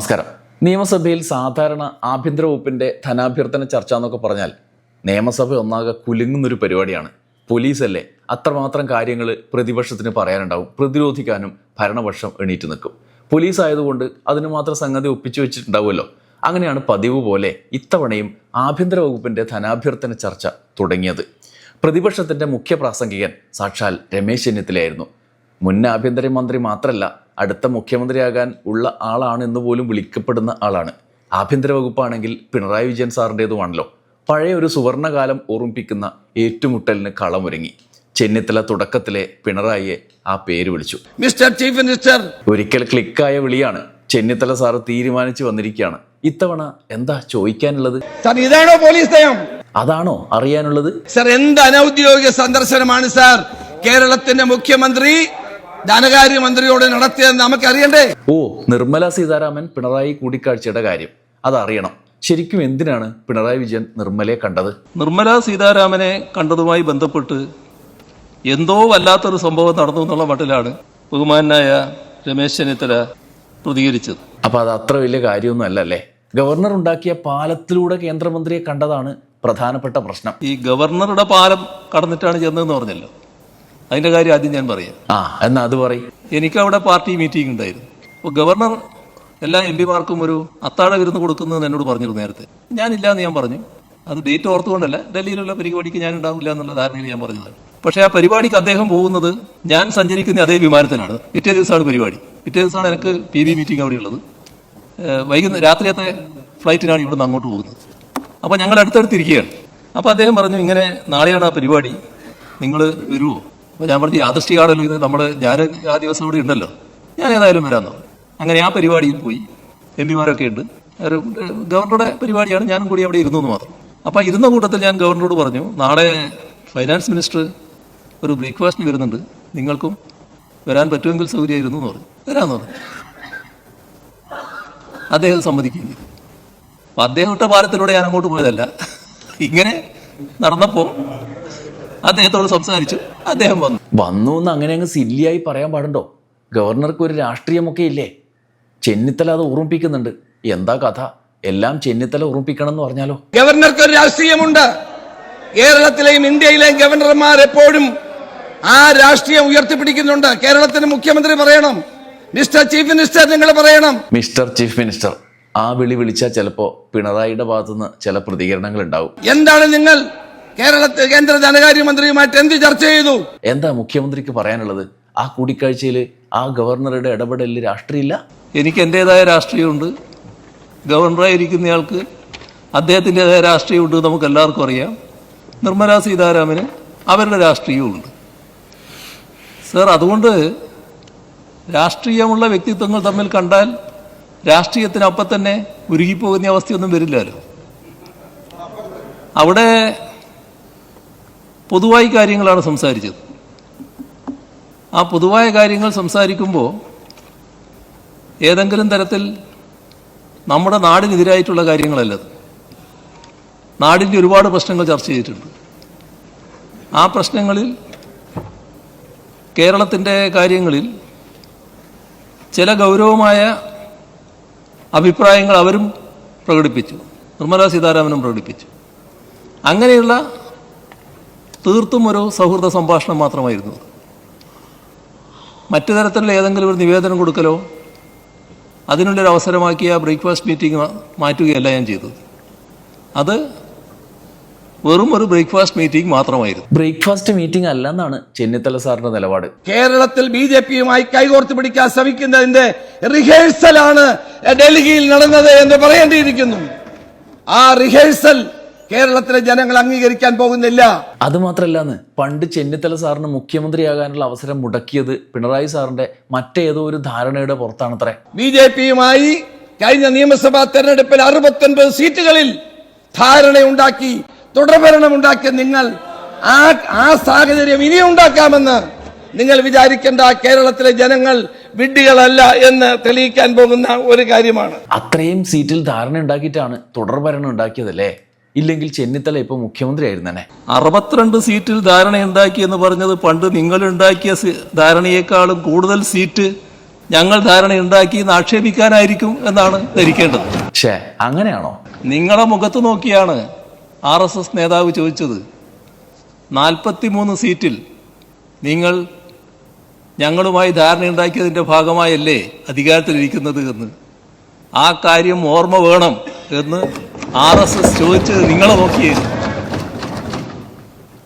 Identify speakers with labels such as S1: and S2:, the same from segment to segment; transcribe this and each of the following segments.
S1: നമസ്കാരം. നിയമസഭയിൽ സാധാരണ ആഭ്യന്തര വകുപ്പിന്റെ ധനാഭ്യർത്ഥന ചർച്ച എന്നൊക്കെ പറഞ്ഞാൽ നിയമസഭ ഒന്നാകെ കുലുങ്ങുന്നൊരു പരിപാടിയാണ്. പോലീസല്ലേ അത്രമാത്രം കാര്യങ്ങൾ പ്രതിപക്ഷത്തിന് പറയാനുണ്ടാവും. പ്രതിരോധിക്കാനും ഭരണപക്ഷം എണീറ്റ് നിൽക്കും. പോലീസ് ആയതുകൊണ്ട് അതിന് മാത്രം സംഗതി ഒപ്പിച്ചു വെച്ചിട്ടുണ്ടാവുമല്ലോ. അങ്ങനെയാണ് പതിവ് പോലെ ഇത്തവണയും ആഭ്യന്തര വകുപ്പിന്റെ ധനാഭ്യർത്ഥന ചർച്ച തുടങ്ങിയത്. പ്രതിപക്ഷത്തിന്റെ മുഖ്യ പ്രാസംഗികൻ സാക്ഷാൽ രമേശ് ചെന്നിത്തലയായിരുന്നു. മുൻ ആഭ്യന്തരമന്ത്രി മാത്രമല്ല അടുത്ത മുഖ്യമന്ത്രിയാകാൻ ഉള്ള ആളാണ് എന്ന് പോലും വിളിക്കപ്പെടുന്ന ആളാണ്. ആഭ്യന്തര വകുപ്പാണെങ്കിൽ പിണറായി വിജയൻ സാറിന്റേതുമാണല്ലോ പഴയ ഒരു സുവർണകാലം ഓർമ്മിപ്പിക്കുന്ന ഏറ്റുമുട്ടലിന് കളമൊരുങ്ങി. ചെന്നിത്തല തുടക്കത്തിലെ പിണറായിയെ ആ പേര് വിളിച്ചു.
S2: Mister chief minister.
S1: ഒരിക്കൽ ക്ലിക്കായ വിളിയാണ്. ചെന്നിത്തല സാറ് തീരുമാനിച്ചു വന്നിരിക്കുകയാണ്. ഇത്തവണ എന്താ ചോദിക്കാനുള്ളത്?
S2: സാർ ഇതാണോ പോലീസ് നയം
S1: അതാണോ അറിയാനുള്ളത്?
S2: സാർ എന്ത് അനൗദ്യോഗിക സന്ദർശനമാണ് സാർ? കേരളത്തിന്റെ മുഖ്യമന്ത്രി ധനകാര്യമന്ത്രിയോട് നടത്തിയെന്ന് നമുക്ക് അറിയണ്ടേ
S1: ഓ നിർമ്മല സീതാരാമൻ പിണറായി കൂടിക്കാഴ്ചയുടെ കാര്യം. അതറിയണം. ശരിക്കും എന്തിനാണ് പിണറായി വിജയൻ നിർമ്മലയെ കണ്ടത്?
S3: നിർമ്മല സീതാരാമനെ കണ്ടതുമായി ബന്ധപ്പെട്ട് എന്തോ വല്ലാത്തൊരു സംഭവം നടന്നു എന്നുള്ള മട്ടിലാണ് ബഹുമാനായ രമേശ് ചെന്നിത്തല പ്രതികരിച്ചത്.
S1: അപ്പൊ അത് അത്ര വലിയ കാര്യമൊന്നും അല്ലല്ലേ? ഗവർണർ ഉണ്ടാക്കിയ പാലത്തിലൂടെ കേന്ദ്രമന്ത്രിയെ കണ്ടതാണ് പ്രധാനപ്പെട്ട പ്രശ്നം.
S3: ഈ ഗവർണറുടെ പാലം കടന്നിട്ടാണ് ചെന്നതെന്ന് പറഞ്ഞല്ലോ. അതിന്റെ കാര്യം ആദ്യം ഞാൻ പറയാം.
S1: ആ എന്നാ അത് പറയും.
S3: എനിക്ക് അവിടെ പാർട്ടി മീറ്റിംഗ് ഉണ്ടായിരുന്നു. അപ്പോൾ ഗവർണർ എല്ലാ എം പിമാർക്കും ഒരു അത്താഴ വിരുന്ന് കൊടുക്കുന്നതെന്ന് എന്നോട് പറഞ്ഞിരുന്നു നേരത്തെ. ഞാനില്ല എന്ന് ഞാൻ പറഞ്ഞു. അത് ഡേറ്റ് ഓർത്തുകൊണ്ടല്ല. ഡൽഹിയിലുള്ള പരിപാടിക്ക് ഞാൻ ഉണ്ടാവില്ല എന്നുള്ള ധാരണയിൽ ഞാൻ പറഞ്ഞത് പക്ഷേ ആ പരിപാടിക്ക് അദ്ദേഹം പോകുന്നത് ഞാൻ സഞ്ചരിക്കുന്ന അതേ വിമാനത്തിലാണ്. പിറ്റേ ദിവസമാണ് പരിപാടി. പിറ്റേ ദിവസമാണ് എനിക്ക് പി ബി മീറ്റിംഗ് അവിടെ ഉള്ളത് വൈകുന്നേരം വൈകുന്ന രാത്രിയത്തെ ഫ്ലൈറ്റിനാണ് ഇവിടുന്ന് അങ്ങോട്ട് പോകുന്നത്. അപ്പോൾ ഞങ്ങൾ അടുത്തടുത്തിരിക്കുകയാണ് അപ്പോൾ അദ്ദേഹം പറഞ്ഞു ഇങ്ങനെ നാളെയാണ് ആ പരിപാടി. നിങ്ങൾ വരുമോ അപ്പോൾ ഞാൻ പറഞ്ഞു യാദൃഷ്ടികാണല്ലോ ഇത്. നമ്മൾ ഞാൻ ആ ദിവസം ഇവിടെ ഉണ്ടല്ലോ. ഞാൻ ഏതായാലും വരാമെന്ന് പറഞ്ഞു. അങ്ങനെ ആ പരിപാടിയിൽ പോയി. എം പിമാരൊക്കെ ഉണ്ട്. ഗവർണറുടെ പരിപാടിയാണ് ഞാനും കൂടി അവിടെ ഇരുന്നു എന്ന് മാത്രം. അപ്പോൾ ഇരുന്ന കൂട്ടത്തിൽ ഞാൻ ഗവർണറോട് പറഞ്ഞു നാളെ ഫൈനാൻസ് മിനിസ്റ്റർ ഒരു ബ്രേക്ക്ഫാസ്റ്റിന് വരുന്നുണ്ട്. നിങ്ങൾക്കും വരാൻ പറ്റുമെങ്കിൽ സൗകര്യമായിരുന്നു എന്ന് പറഞ്ഞു. വരാമെന്ന് പറഞ്ഞു. അദ്ദേഹം സമ്മതിക്കുകയും ചെയ്തു. അപ്പൊ ഇട്ട പാലത്തിലൂടെ ഞാൻ അങ്ങോട്ട് പോയതല്ല. ഇങ്ങനെ നടന്നപ്പോൾ അദ്ദേഹത്തോട് സംസാരിച്ചു. അദ്ദേഹം വന്നു.
S1: വന്നു എന്ന് അങ്ങനെ അങ്ങ് സില്ലിയായി പറയാൻ പാടുണ്ടോ? ഗവർണർക്ക് ഒരു രാഷ്ട്രീയമൊക്കെ ഇല്ലേ? ചെന്നിത്തല അത് ഓർമ്മിപ്പിക്കുന്നുണ്ട്. എന്താ കഥ? എല്ലാം ചെന്നിത്തല ഓർമ്മിപ്പിക്കണം എന്ന് പറഞ്ഞാലോ?
S2: ഗവർണർക്ക് ഒരു രാഷ്ട്രീയമുണ്ട്. കേരളത്തിലെയും ഇന്ത്യയിലെയും ഗവർണർമാർ എപ്പോഴും ആ രാഷ്ട്രീയം ഉയർത്തിപ്പിടിക്കുന്നുണ്ട്. കേരളത്തിന്റെ മുഖ്യമന്ത്രി പറയണം. മിസ്റ്റർ ചീഫ് മിനിസ്റ്റർ നിങ്ങൾ പറയണം.
S1: മിസ്റ്റർ ചീഫ് മിനിസ്റ്റർ ആ വിളി വിളിച്ചാൽ ചിലപ്പോ പിണറായിയുടെ ഭാഗത്തുനിന്ന് ചില പ്രതികരണങ്ങൾ ഉണ്ടാവും
S2: എന്താണ് നിങ്ങൾ കേരളത്തിൽ കേന്ദ്ര ധനകാര്യമന്ത്രിയുമായിട്ട് എന്ത് ചർച്ച ചെയ്തു?
S1: എന്താ മുഖ്യമന്ത്രിക്ക് പറയാനുള്ളത്? ആ കൂടിക്കാഴ്ചയിൽ ആ ഗവർണറുടെ ഇടപെടലിൽ രാഷ്ട്രീയമില്ല?
S3: എനിക്ക് എന്റെതായ രാഷ്ട്രീയമുണ്ട്. ഗവർണറായിരിക്കുന്നയാൾക്ക് അദ്ദേഹത്തിന്റെതായ രാഷ്ട്രീയമുണ്ട് നമുക്ക് എല്ലാവർക്കും അറിയാം. നിർമ്മലാ സീതാരാമന് അവരുടെ രാഷ്ട്രീയവുമുണ്ട് സർ അതുകൊണ്ട് രാഷ്ട്രീയമുള്ള വ്യക്തിത്വങ്ങൾ തമ്മിൽ കണ്ടാൽ രാഷ്ട്രീയത്തിനപ്പം തന്നെ ഉരുകിപ്പോകുന്ന അവസ്ഥയൊന്നും വരില്ലല്ലോ. അവിടെ പൊതുവായി കാര്യങ്ങളാണ് സംസാരിച്ചത്. ആ പൊതുവായ കാര്യങ്ങൾ സംസാരിക്കുമ്പോൾ ഏതെങ്കിലും തരത്തിൽ നമ്മുടെ നാടിനെതിരായിട്ടുള്ള കാര്യങ്ങളല്ലത് നാടിന്റെ ഒരുപാട് പ്രശ്നങ്ങൾ ചർച്ച ചെയ്തിട്ടുണ്ട്. ആ പ്രശ്നങ്ങളിൽ കേരളത്തിന്റെ കാര്യങ്ങളിൽ ചില ഗൗരവമായ അഭിപ്രായങ്ങൾ അവരും പ്രകടിപ്പിച്ചു. നിർമ്മലാ സീതാരാമനും പ്രകടിപ്പിച്ചു. അങ്ങനെയുള്ള തീർത്തും ഒരു സൗഹൃദ സംഭാഷണം മാത്രമായിരുന്നു. മറ്റു തരത്തിലുള്ള ഏതെങ്കിലും ഒരു നിവേദനം കൊടുക്കലോ അതിനുള്ളൊരു അവസരമാക്കി ആ ബ്രേക്ക്ഫാസ്റ്റ് മീറ്റിംഗ് മാറ്റുകയല്ല ഞാൻ ചെയ്തത്. അത് വെറും ഒരു ബ്രേക്ക്ഫാസ്റ്റ് മീറ്റിംഗ് മാത്രമായിരുന്നു.
S1: ബ്രേക്ക്ഫാസ്റ്റ് മീറ്റിംഗ് അല്ല എന്നാണ് ചെന്നിത്തല സാറിന്റെ നിലപാട്.
S2: കേരളത്തിൽ ബി ജെ പിയുമായി കൈകോർത്ത് പിടിക്കാൻ ശ്രമിക്കുന്നതിന്റെ റിഹേഴ്സൽ ആണ് ഡൽഹിയിൽ നടന്നത് എന്ന് പറയേണ്ടിയിരിക്കുന്നു. ആ റിഹേഴ്സൽ കേരളത്തിലെ ജനങ്ങൾ അംഗീകരിക്കാൻ പോകുന്നില്ല.
S1: അത് മാത്രമല്ലാന്ന് പണ്ട് ചെന്നിത്തല സാറിന് മുഖ്യമന്ത്രിയാകാനുള്ള അവസരം മുടക്കിയത് പിണറായി സാറിന്റെ മറ്റേതോ ഒരു ധാരണയുടെ പുറത്താണത്രേ.
S2: ബി ജെ പിയുമായി കഴിഞ്ഞ നിയമസഭാ തെരഞ്ഞെടുപ്പിൽ അറുപത്തൊൻപത് സീറ്റുകളിൽ ധാരണയുണ്ടാക്കി തുടർഭരണമുണ്ടാക്കിയ നിങ്ങൾ ആ ആ സാഹചര്യം ഇനിയും ഉണ്ടാക്കാമെന്ന് നിങ്ങൾ വിചാരിക്കേണ്ട കേരളത്തിലെ ജനങ്ങൾ വിഡ്ഢികളല്ല എന്ന് തെളിയിക്കാൻ പോകുന്ന ഒരു കാര്യമാണ്.
S1: അത്രയും സീറ്റിൽ ധാരണ ഉണ്ടാക്കിയിട്ടാണ് തുടർഭരണം ഉണ്ടാക്കിയതല്ലേ? ഇല്ലെങ്കിൽ ചെന്നിത്തല ഇപ്പൊ മുഖ്യമന്ത്രി ആയിരുന്നെ
S3: അറുപത്തിരണ്ട് സീറ്റിൽ ധാരണ ഉണ്ടാക്കി എന്ന് പറഞ്ഞത് പണ്ട് നിങ്ങൾ ഉണ്ടാക്കിയ ധാരണയെക്കാളും ധാരണയേക്കാളും കൂടുതൽ സീറ്റ് ഞങ്ങൾ ധാരണ ഉണ്ടാക്കി എന്ന് ആക്ഷേപിക്കാനായിരിക്കും എന്നാണ് ധരിക്കേണ്ടത്.
S1: ഷേ അങ്ങനെയാണോ?
S3: നിങ്ങളെ മുഖത്ത് നോക്കിയാണ് ആർ എസ് എസ് നേതാവ് ചോദിച്ചത്. നാൽപ്പത്തി മൂന്ന് സീറ്റിൽ നിങ്ങൾ ഞങ്ങളുമായി ധാരണയുണ്ടാക്കിയതിന്റെ ഭാഗമായല്ലേ അധികാരത്തിലിരിക്കുന്നത് എന്ന്. ആ കാര്യം ഓർമ്മ വേണം എന്ന് ആർ എസ് എസ് ചോദിച്ചത് നിങ്ങളെ നോക്കിയേ.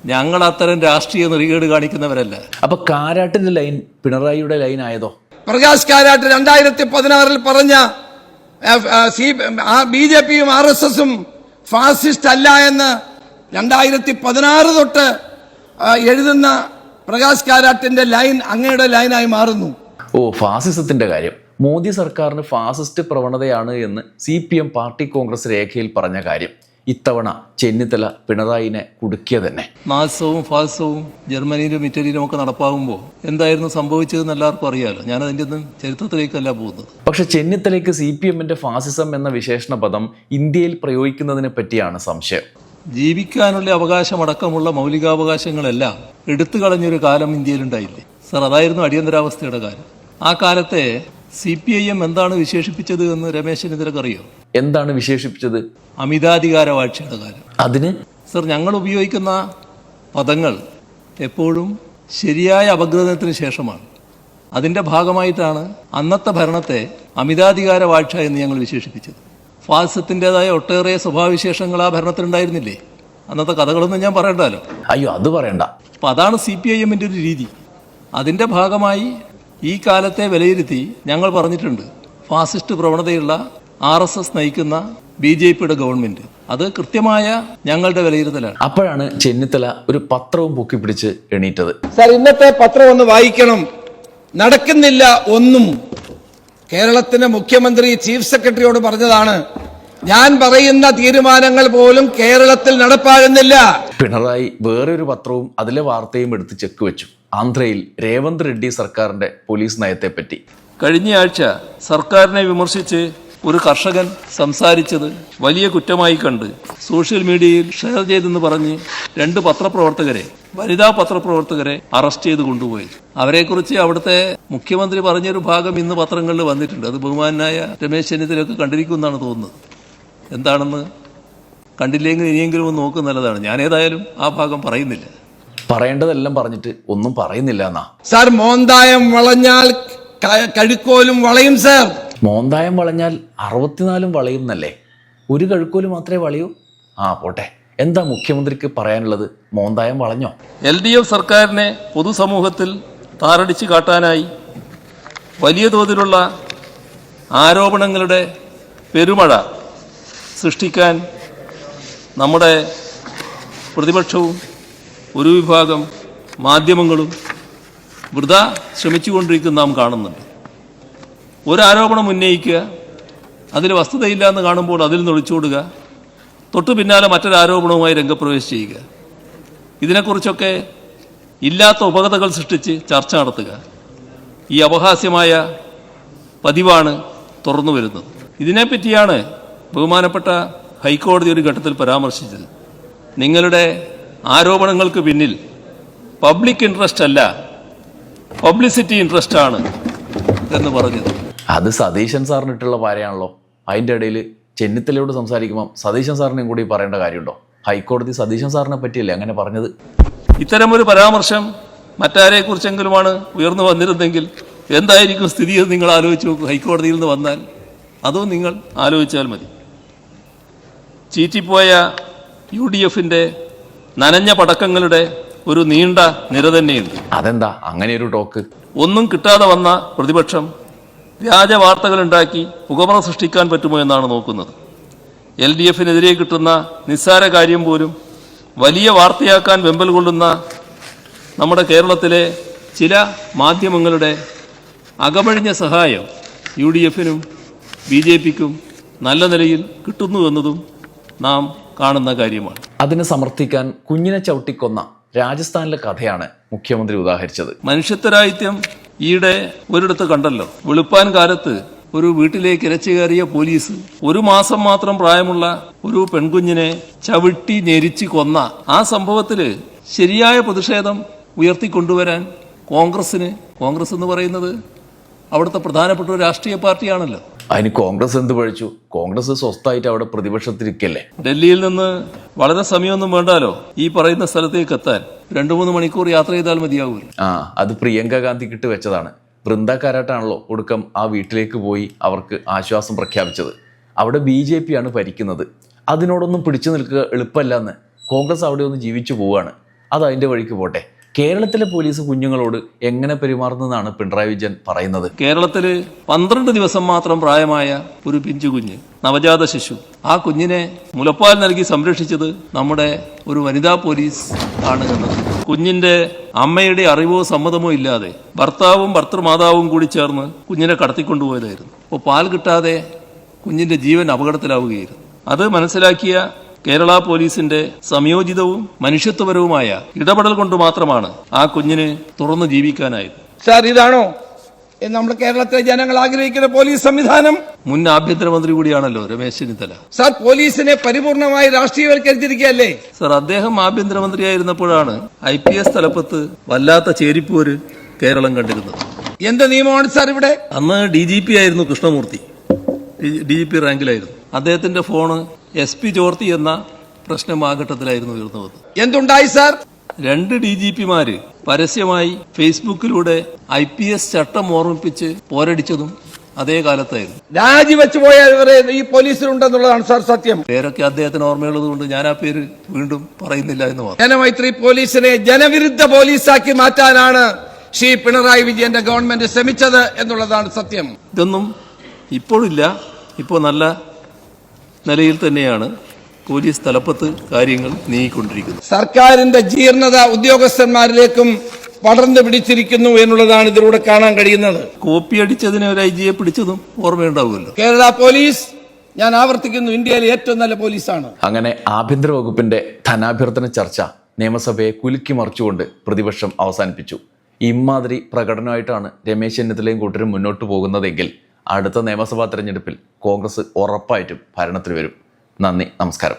S3: ഞങ്ങൾ അത്തരം രാഷ്ട്രീയ നെറികേട് കാണിക്കുന്നവരല്ല.
S1: അപ്പൊ കാരാട്ടിന്റെ ലൈൻ പിണറായിയുടെ ലൈൻ ആയതോ?
S2: പ്രകാശ് കാരാട്ട് രണ്ടായിരത്തി പതിനാറിൽ പറഞ്ഞ ബി ജെ പിയും ആർ എസ് എസും ഫാസിസ്റ്റ് അല്ല എന്ന് രണ്ടായിരത്തി പതിനാറ് തൊട്ട് എഴുതുന്ന പ്രകാശ് കാരാട്ടിന്റെ ലൈൻ അങ്ങയുടെ ലൈനായി മാറുന്നു.
S1: ഓ ഫാസിസത്തിന്റെ കാര്യം. മോദി സർക്കാരിന് ഫാസിസ്റ്റ് പ്രവണതയാണ് എന്ന് C P M party Congress രേഖയിൽ പറഞ്ഞ കാര്യം. ഇത്തവണ ചെന്നിത്തല പിണറായിനെ കുടുക്കിയ തന്നെ.
S3: നാസവും ഫാസവും ജർമ്മനിയിലും ഇറ്റലിയിലും ഒക്കെ നടപ്പാകുമ്പോൾ എന്തായിരുന്നു സംഭവിച്ചതെന്ന് എല്ലാവർക്കും അറിയാമല്ലോ ഞാൻ അതിന്റെ ഒന്നും ചരിത്രത്തിലേക്കല്ല പോകുന്നത്.
S1: പക്ഷെ ചെന്നിത്തലയ്ക്ക് സി പി എമ്മിന്റെ ഫാസിസം എന്ന വിശേഷണ പദം ഇന്ത്യയിൽ പ്രയോഗിക്കുന്നതിനെ പറ്റിയാണ് സംശയം.
S3: ജീവിക്കാനുള്ള അവകാശമടക്കമുള്ള മൗലികാവകാശങ്ങളെല്ലാം എടുത്തു കളഞ്ഞൊരു കാലം ഇന്ത്യയിലുണ്ടായില്ലേ? സർ അതായിരുന്നു അടിയന്തരാവസ്ഥയുടെ കാലം. ആ കാലത്തെ സി പി ഐ എം എന്താണ് വിശേഷിപ്പിച്ചത് എന്ന് രമേശ് ചെന്നിത്തലക്ക് അറിയോ
S1: എന്താണ് വിശേഷിപ്പിച്ചത്?
S3: അമിതാധികാര വാഴ്ചയുടെ കാലം
S1: അതിന്?
S3: സർ ഞങ്ങൾ ഉപയോഗിക്കുന്ന പദങ്ങൾ എപ്പോഴും ശരിയായ അപഗ്രഥനത്തിന് ശേഷമാണ്. അതിന്റെ ഭാഗമായിട്ടാണ് അന്നത്തെ ഭരണത്തെ അമിതാധികാര വാഴ്ച എന്ന് ഞങ്ങൾ വിശേഷിപ്പിച്ചത്. ഫാസിസത്തിന്റെതായ ഒട്ടേറെ സ്വഭാവവിശേഷങ്ങൾ ആ ഭരണത്തിലുണ്ടായിരുന്നില്ലേ? അന്നത്തെ കഥകളൊന്നും ഞാൻ പറയണ്ടല്ലോ.
S1: അയ്യോ അത് പറയണ്ട.
S3: അപ്പം അതാണ് സി പി ഐ എമ്മിന്റെ ഒരു രീതി. അതിന്റെ ഭാഗമായി ഈ കാലത്തെ വിലയിരുത്തി ഞങ്ങൾ പറഞ്ഞിട്ടുണ്ട് ഫാസിസ്റ്റ് പ്രവണതയുള്ള ആർ എസ് എസ് നയിക്കുന്ന ബി ജെ പിയുടെ ഗവൺമെന്റ്. അത് കൃത്യമായ ഞങ്ങളുടെ വിലയിരുത്തലാണ്.
S1: അപ്പോഴാണ് ചെന്നിത്തല ഒരു പത്രവും പൊക്കി പിടിച്ച് എണീറ്റത്.
S2: സർ ഇന്നത്തെ പത്രം ഒന്ന് വായിക്കണം. നടക്കുന്നില്ല ഒന്നും. കേരളത്തിന്റെ മുഖ്യമന്ത്രി ചീഫ് സെക്രട്ടറിയോട് പറഞ്ഞതാണ് ഞാൻ പറയുന്ന തീരുമാനങ്ങൾ പോലും കേരളത്തിൽ നടപ്പാകുന്നില്ല.
S1: പിണറായി വേറൊരു പത്രവും അതിലെ വാർത്തയും എടുത്ത് ചെക്ക് വെച്ചു. ആന്ധ്രയിൽ രേവന്ത് റെഡ്ഡി സർക്കാരിന്റെ പോലീസ് നയത്തെ നയത്തെപ്പറ്റി.
S3: കഴിഞ്ഞയാഴ്ച സർക്കാരിനെ വിമർശിച്ച് ഒരു കർഷകൻ സംസാരിച്ചത് വലിയ കുറ്റമായി കണ്ട് സോഷ്യൽ മീഡിയയിൽ ഷെയർ ചെയ്തെന്ന് പറഞ്ഞ് രണ്ട് പത്രപ്രവർത്തകരെ വനിതാ പത്രപ്രവർത്തകരെ അറസ്റ്റ് ചെയ്ത് കൊണ്ടുപോയി. അവരെക്കുറിച്ച് അവിടുത്തെ മുഖ്യമന്ത്രി പറഞ്ഞൊരു ഭാഗം ഇന്ന് പത്രങ്ങളിൽ വന്നിട്ടുണ്ട്. അത് ബഹുമാനായ രമേശ് ചെന്നിത്തലയൊക്കെ കണ്ടിരിക്കുമെന്നാണ് തോന്നുന്നത്. എന്താണെന്ന് കണ്ടില്ലെങ്കിൽ ഇനിയെങ്കിലും ഒന്ന് നോക്കുന്നത് നല്ലതാണ്. ഞാൻ ഏതായാലും ആ ഭാഗം പറയുന്നില്ല.
S1: പറയേണ്ടതെല്ലാം പറഞ്ഞിട്ട് ഒന്നും പറയുന്നില്ല എന്നാ
S2: സാർ മോന്തായം വളഞ്ഞാൽ കഴുക്കോലും വളയും സാർ.
S1: മോന്തായം വളഞ്ഞാൽ അറുപത്തിനാലും വളയും എന്നല്ലേ ഒരു കഴുക്കോൽ മാത്രമേ വളയൂ? ആ പോട്ടെ. എന്താ മുഖ്യമന്ത്രിക്ക് പറയാനുള്ളത്? മോന്തായം വളഞ്ഞോ?
S3: എൽ ഡി എഫ് സർക്കാരിനെ പൊതുസമൂഹത്തിൽ താറടിച്ചു കാട്ടാനായി വലിയ തോതിലുള്ള ആരോപണങ്ങളുടെ പെരുമഴ സൃഷ്ടിക്കാൻ നമ്മുടെ പ്രതിപക്ഷവും ഒരു വിഭാഗം മാധ്യമങ്ങളും വൃത ശ്രമിച്ചുകൊണ്ടിരിക്കുന്ന നാം കാണുന്നുണ്ട്. ഒരാരോപണം ഉന്നയിക്കുക അതിൽ വസ്തുതയില്ല എന്ന് കാണുമ്പോൾ അതിൽ നിന്ന് ഒളിച്ചോടുക തൊട്ടു പിന്നാലെ മറ്റൊരാരോപണവുമായി രംഗപ്രവേശം ചെയ്യുക. ഇതിനെക്കുറിച്ചൊക്കെ ഇല്ലാത്ത ഉപകഥകൾ സൃഷ്ടിച്ച് ചർച്ച നടത്തുക. ഈ അപഹാസ്യമായ പതിവാണ് തുറന്നു വരുന്നത്. ഇതിനെപ്പറ്റിയാണ് ബഹുമാനപ്പെട്ട ഹൈക്കോടതി ഒരു ഘട്ടത്തിൽ പരാമർശിച്ചത്. നിങ്ങളുടെ ആരോപണങ്ങൾക്ക് പിന്നിൽ പബ്ലിക് ഇൻട്രസ്റ്റ് അല്ല പബ്ലിസിറ്റി ഇൻട്രസ്റ്റ് ആണ് എന്ന് പറഞ്ഞത്.
S1: അത് സതീശൻ സാറിനിട്ടുള്ള പാരയാണല്ലോ. അതിന്റെ ഇടയിൽ ചെന്നിത്തലയോട് സംസാരിക്കുമ്പോൾ സതീശൻ സാറിനെയും കൂടി പറയേണ്ട കാര്യമുണ്ടോ? ഹൈക്കോടതി സതീശൻ സാറിനെ പറ്റിയല്ലേ അങ്ങനെ പറഞ്ഞത്?
S3: ഇത്തരമൊരു പരാമർശം മറ്റാരെക്കുറിച്ചെങ്കിലുമാണ് ഉയർന്നു വന്നിരുന്നെങ്കിൽ എന്തായിരിക്കും സ്ഥിതി എന്ന് നിങ്ങൾ ആലോചിച്ച് നോക്കും. ഹൈക്കോടതിയിൽ നിന്ന് വന്നാൽ അതും നിങ്ങൾ ആലോചിച്ചാൽ മതി. ചീറ്റിപ്പോയ യു ഡി എഫിന്റെ നനഞ്ഞ പടക്കങ്ങളുടെ ഒരു നീണ്ട നിര തന്നെയുണ്ട്.
S1: അതെന്താ? അങ്ങനെ ഒരു ടോക്ക്.
S3: ഒന്നും കിട്ടാതെ വന്ന പ്രതിപക്ഷം വ്യാജ വാർത്തകളുണ്ടാക്കി പുകമറ സൃഷ്ടിക്കാൻ പറ്റുമോ എന്നാണ് നോക്കുന്നത്. എൽ ഡി എഫിനെതിരെ കിട്ടുന്ന നിസ്സാര കാര്യം പോലും വലിയ വാർത്തയാക്കാൻ വെമ്പൽ കൊള്ളുന്ന നമ്മുടെ കേരളത്തിലെ ചില മാധ്യമങ്ങളുടെ അകമഴിഞ്ഞ സഹായം യു ഡി എഫിനും ബി ജെ പിക്കും നല്ല നിലയിൽ കിട്ടുന്നു എന്നതും നാം കാണുന്ന കാര്യമാണ്.
S1: അതിനെ സമർത്ഥിക്കാൻ കുഞ്ഞിനെ ചവിട്ടിക്കൊന്ന രാജസ്ഥാനിലെ കഥയാണ് മുഖ്യമന്ത്രി ഉദാഹരിച്ചത്.
S3: മനുഷ്യത്വരാഹിത്യം ഈയിടെ ഒരിടത്ത് കണ്ടല്ലോ. വെളുപ്പാൻ കാലത്ത് ഒരു വീട്ടിലേക്ക് ഇരച്ചു കയറിയ പോലീസ് ഒരു മാസം മാത്രം പ്രായമുള്ള ഒരു പെൺകുഞ്ഞിനെ ചവിട്ടി ഞെരിച്ച് കൊന്ന ആ സംഭവത്തിൽ ശരിയായ പ്രതിഷേധം ഉയർത്തിക്കൊണ്ടുവരാൻ കോൺഗ്രസിന് കോൺഗ്രസ് എന്ന് പറയുന്നത് അവിടുത്തെ പ്രധാനപ്പെട്ട ഒരു രാഷ്ട്രീയ പാർട്ടിയാണല്ലോ.
S1: അതിന് കോൺഗ്രസ് എന്ത് പഴിച്ചു കോൺഗ്രസ് സ്വസ്ഥായിട്ട് അവിടെ പ്രതിപക്ഷത്തിരിക്കല്ലേ?
S3: ഡൽഹിയിൽ നിന്ന് വളരെ സമയമൊന്നും വേണ്ടാലോ? ഈ പറയുന്ന സ്ഥലത്തേക്ക് എത്താൻ രണ്ടു മൂന്ന് മണിക്കൂർ യാത്ര ചെയ്താൽ മതിയാവൂ.
S1: ആ അത് പ്രിയങ്ക ഗാന്ധി ഇട്ട് വെച്ചതാണ്. വൃന്ദ കാരാട്ടാണല്ലോ ഒടുക്കം ആ വീട്ടിലേക്ക് പോയി അവർക്ക് ആശ്വാസം പ്രഖ്യാപിച്ചത്. അവിടെ ബി ജെ പി ആണ് ഭരിക്കുന്നത്. അതിനോടൊന്നും പിടിച്ചു നിൽക്കുക എളുപ്പമല്ല എന്ന് കോൺഗ്രസ് അവിടെ ഒന്ന് ജീവിച്ചു പോവുകയാണ് അത് അതിന്റെ വഴിക്ക് പോട്ടെ. കേരളത്തിലെ പോലീസ് കുഞ്ഞുങ്ങളോട് എങ്ങനെ പെരുമാറുന്നതാണ് പിണറായി വിജയൻ പറയുന്നത്?
S3: കേരളത്തിൽ പന്ത്രണ്ട് ദിവസം മാത്രം പ്രായമായ ഒരു പിഞ്ചു കുഞ്ഞ് നവജാത ശിശു. ആ കുഞ്ഞിനെ മുലപ്പാൽ നൽകി സംരക്ഷിച്ചത് നമ്മുടെ ഒരു വനിതാ പോലീസ് ആണ് എന്നത്. കുഞ്ഞിന്റെ അമ്മയുടെ അറിവോ സമ്മതമോ ഇല്ലാതെ ഭർത്താവും ഭർത്തൃമാതാവും കൂടി ചേർന്ന് കുഞ്ഞിനെ കടത്തിക്കൊണ്ടുപോയതായിരുന്നു. അപ്പോൾ പാൽ കിട്ടാതെ കുഞ്ഞിന്റെ ജീവൻ അപകടത്തിലാവുകയായിരുന്നു. അത് മനസ്സിലാക്കിയ കേരള പോലീസിന്റെ സംയോജിതവും മനുഷ്യത്വപരവുമായ ഇടപെടൽ കൊണ്ട് മാത്രമാണ് ആ കുഞ്ഞിന് തുറന്നു ജീവിക്കാനായത്.
S2: സാർ ഇതാണോ? നമ്മുടെ കേരളത്തിലെ ജനങ്ങൾ ആഗ്രഹിക്കുന്ന പോലീസ് സംവിധാനം?
S3: മുൻ ആഭ്യന്തരമന്ത്രി കൂടിയാണല്ലോ രമേശ് ചെന്നിത്തല.
S2: സാർ പോലീസിനെ പരിപൂർണമായി രാഷ്ട്രീയവൽക്കരിച്ചിരിക്കുകയല്ലേ?
S3: സാർ അദ്ദേഹം ആഭ്യന്തരമന്ത്രിയായിരുന്നപ്പോഴാണ് ഐ പി എസ് തലപ്പത്ത് വല്ലാത്ത ചേരിപ്പോര് കേരളം കണ്ടിരുന്നത്.
S2: എന്ത് നിയമമാണ് സാർ ഇവിടെ?
S3: അന്ന് ഡി ജി പി ആയിരുന്നു കൃഷ്ണമൂർത്തി. ഡി ജി പി റാങ്കിലായിരുന്നു. അദ്ദേഹത്തിന്റെ ഫോണ് എസ് പി ചോർത്തി എന്ന പ്രശ്നം ആ ഘട്ടത്തിലായിരുന്നു ഉയർന്നു വന്നത്.
S2: എന്തുണ്ടായി സാർ?
S3: രണ്ട് ഡി ജി പിമാര് പരസ്യമായി ഫേസ്ബുക്കിലൂടെ ഐ പി എസ് ചട്ടം ഓർമ്മിപ്പിച്ച് പോരടിച്ചതും അതേ കാലത്തായിരുന്നു.
S2: രാജിവെച്ചു പോയവരെ ഈ പോലീസിലുണ്ടെന്നുള്ളതാണ് സാർ സത്യം.
S3: പേരൊക്കെ അദ്ദേഹത്തിന് ഓർമ്മയുള്ളത് കൊണ്ട് ഞാൻ ആ പേര് വീണ്ടും പറയുന്നില്ല എന്ന് പറഞ്ഞു
S2: ജനമൈത്രി പോലീസിനെ ജനവിരുദ്ധ പോലീസാക്കി മാറ്റാനാണ് ശ്രീ പിണറായി വിജയന്റെ ഗവൺമെന്റ് ശ്രമിച്ചത് എന്നുള്ളതാണ് സത്യം.
S3: ഇതൊന്നും ഇപ്പോഴില്ല. ഇപ്പോ നല്ല നിലയിൽ തന്നെയാണ് പോലീസ് തലപ്പത്ത് കാര്യങ്ങൾ നീങ്ങിക്കൊണ്ടിരിക്കുന്നത്.
S2: സർക്കാരിന്റെ ജീർണത ഉദ്യോഗസ്ഥന്മാരിലേക്കും പടർന്നു പിടിച്ചിരിക്കുന്നു എന്നുള്ളതാണ് ഇതിലൂടെ കാണാൻ കഴിയുന്നത്.
S3: കോപ്പി അടിച്ചതിനെ ഒരു ഐ ജിയെ പിടിച്ചതും ഓർമ്മയുണ്ടാവുമല്ലോ.
S2: കേരള പോലീസ് ഞാൻ ആവർത്തിക്കുന്നു ഇന്ത്യയിലെ ഏറ്റവും നല്ല പോലീസാണ്.
S1: അങ്ങനെ ആഭ്യന്തര വകുപ്പിന്റെ ധനാഭ്യർത്ഥന ചർച്ച നിയമസഭയെ കുലുക്കി മറിച്ചുകൊണ്ട് പ്രതിപക്ഷം അവസാനിപ്പിച്ചു. ഇമാതിരി പ്രകടനമായിട്ടാണ് രമേശ് ചെന്നിത്തലയും കൂട്ടരും മുന്നോട്ട് പോകുന്നതെങ്കിൽ അടുത്ത നിയമസഭാ തെരഞ്ഞെടുപ്പിൽ കോൺഗ്രസ് ഉറപ്പായിട്ടും ഭരണത്തിൽ വരും. നന്ദി നമസ്കാരം.